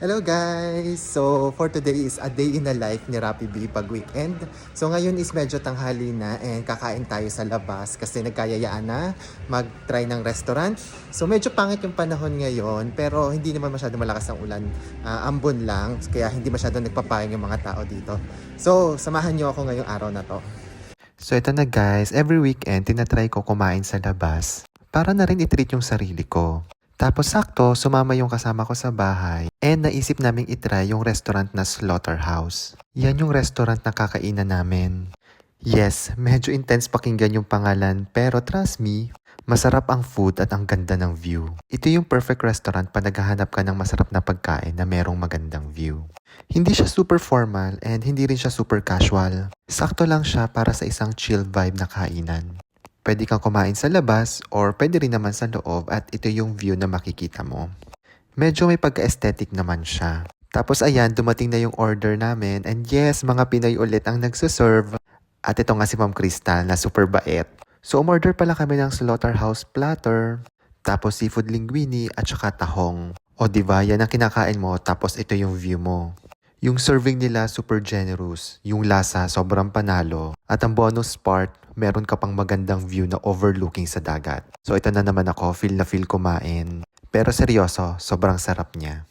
Hello guys! So for today is a day in the life ni Rappi B pag weekend. So ngayon is medyo tanghali na and kakain tayo sa labas kasi nagkayayaan na mag-try ng restaurant. So medyo pangit yung panahon ngayon pero hindi naman masyado malakas ang ulan. Ah, ambon lang kaya hindi masyado nagpapayang yung mga tao dito. So samahan niyo ako ngayong araw na to. So ito na guys, every weekend tinatry ko kumain sa labas para na rin itreat yung sarili ko. Tapos sakto, sumama yung kasama ko sa bahay and naisip naming itry yung restaurant na Slaughterhouse. Yan yung restaurant na kakainan namin. Yes, medyo intense pakinggan yung pangalan pero trust me, masarap ang food at ang ganda ng view. Ito yung perfect restaurant pa naghahanap ka ng masarap na pagkain na merong magandang view. Hindi siya super formal and hindi rin siya super casual. Sakto lang siya para sa isang chill vibe na kainan. Pwede kang kumain sa labas or pwede rin naman sa loob at ito yung view na makikita mo. Medyo may pagka-aesthetic naman siya. Tapos ayan, dumating na yung order namin and yes, mga Pinoy ulit ang nagsuserve. At ito nga si Ma'am Crystal na super bait. So umorder pala kami ng slaughterhouse platter, tapos seafood linguine at saka tahong. O diba, yan ang kinakain mo tapos ito yung view mo. Yung serving nila super generous, yung lasa sobrang panalo, at ang bonus part, meron ka pang magandang view na overlooking sa dagat. So ito na naman ako, feel na feel kumain. Pero seryoso, sobrang sarap niya.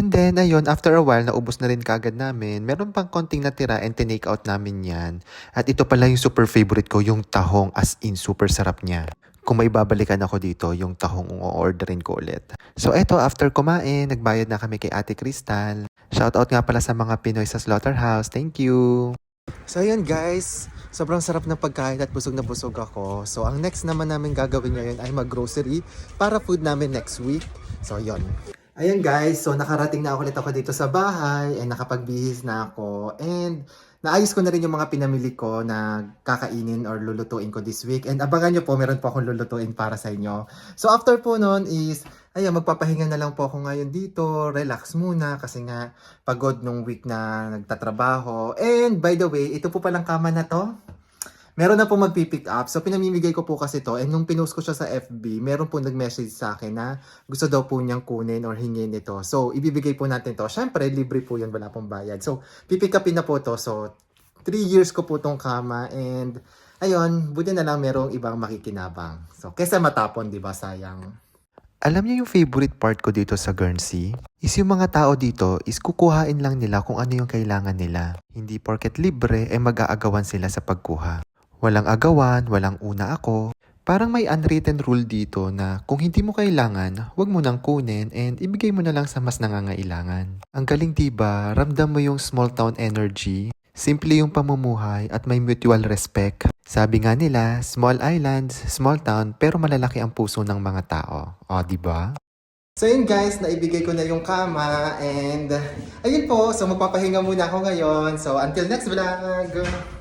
And then, ayun, after a while, naubos na rin kagad namin. Meron pang konting natira and tinake out namin yan. At ito pala yung super favorite ko, yung tahong as in super sarap niya. Kung may babalikan ako dito, yung tahong o-orderin ko ulit. So eto, after kumain, nagbayad na kami kay Ate Crystal. Shoutout nga pala sa mga Pinoy sa Slaughterhouse. Thank you! So ayun guys, sobrang sarap ng pagkain at busog na busog ako. So ang next naman namin gagawin ngayon ay mag-grocery para food namin next week. So ayun. Ayun guys, so nakarating na ulit ako dito sa bahay and nakapagbihis na ako. And naayos ko na rin yung mga pinamili ko na kakainin or lulutuin ko this week. And abangan nyo po, meron po akong lulutuin para sa inyo. So after po nun is, ayun, magpapahinga na lang po ako ngayon dito. Relax muna kasi nga pagod nung week na nagtatrabaho. And by the way, ito po palang kama na to. Meron na po magpipick up. So, pinamimigay ko po kasi to. And nung pinost ko siya sa FB, meron po nag-message sa akin na gusto daw po niyang kunin or hingin ito. So, ibibigay po natin to. Siyempre, libre po yun. Wala pong bayad. So, pipick upin na po to. So, 3 years ko po tong kama. And, ayun, buti na lang merong ibang makikinabang. So, kesa matapon, di ba? Sayang. Alam niyo yung favorite part ko dito sa Guernsey? Is yung mga tao dito is kukuhain lang nila kung ano yung kailangan nila. Hindi porket libre ay mag-aagawan sila sa pagkuha. Walang agawan, walang una ako. Parang may unwritten rule dito na kung hindi mo kailangan, huwag mo nang kunin and ibigay mo na lang sa mas nangangailangan. Ang galing diba, ramdam mo yung small town energy, simple yung pamumuhay at may mutual respect. Sabi nga nila, small islands, small town, pero malalaki ang puso ng mga tao. O, ba? So yun guys, naibigay ko na yung kama and ayun po, so magpapahinga muna ako ngayon. So until next vlog!